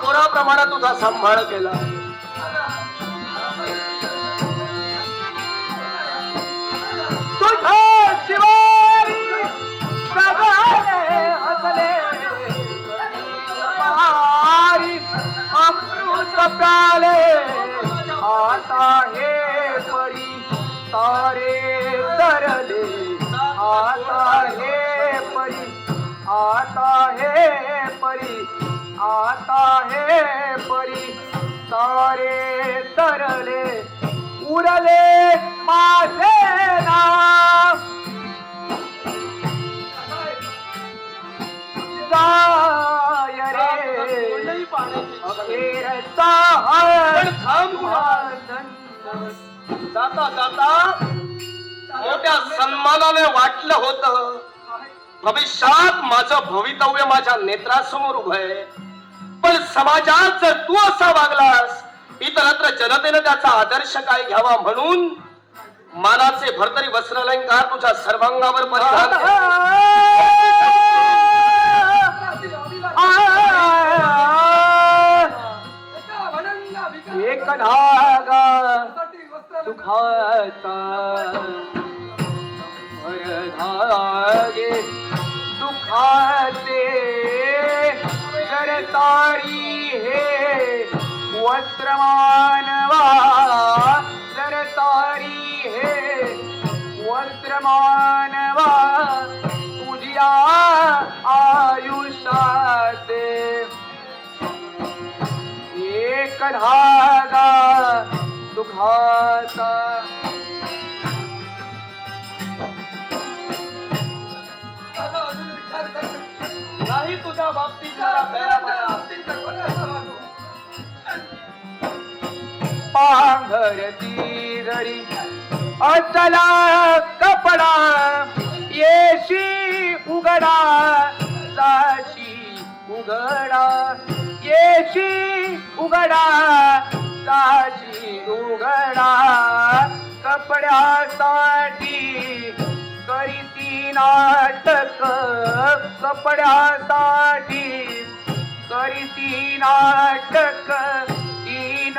पोराप्रमाणे तुझा सांभाळ केला. हसले अमृत आता हे परी तारे तरले. आता हे परी आता हे परी आता तारे तरले उरले माझे नाव. जाय रे अखेरचा हळ जाता जाता मोठ्या सन्मानाने वाटलं होत. भविष्यात माझं भवितव्य माझ्या नेत्रासमोर उभं आहे. पण समाजात जर तू असा वागलास इतरत्र जनतेनं त्याचा आदर्श काय घ्यावा म्हणून मानाचे भरतरी वस्त्रालंकार तुझ्या सर्वांगावर परिधान. एक धागा सुखाचा तारी हे वस्त्र मानवा जर तारी हे वस्त्र मानवा तुझ्या आयुष्यात एक धागा दुखाचा नाही तुझ्या बाबतीत मला दया पांघरती अचला कपडा येशी उघडा जाशी उघडा येशी उघडा जाशी उघडा. कपड्यासाठी करीती नाटक कपड्यासाठी करीती नाटक तीन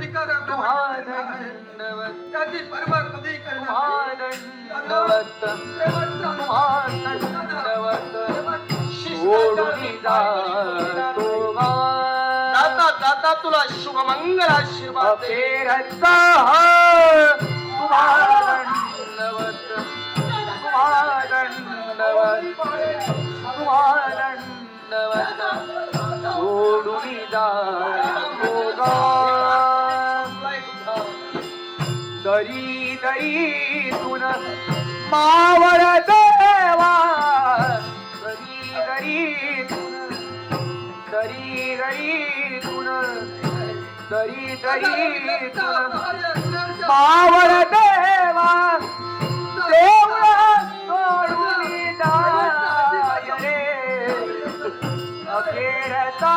ठिकाणी त्याची परवा कधी जातो जाता तुला शुभमंगल आशीर्वाद महादंडवत सोडून जातो करी दरी तुन मावर देवा करी दरी तुन दरी दरी तुन दरी दरी तुन देवा देवा सोडून दाय रे अखेरता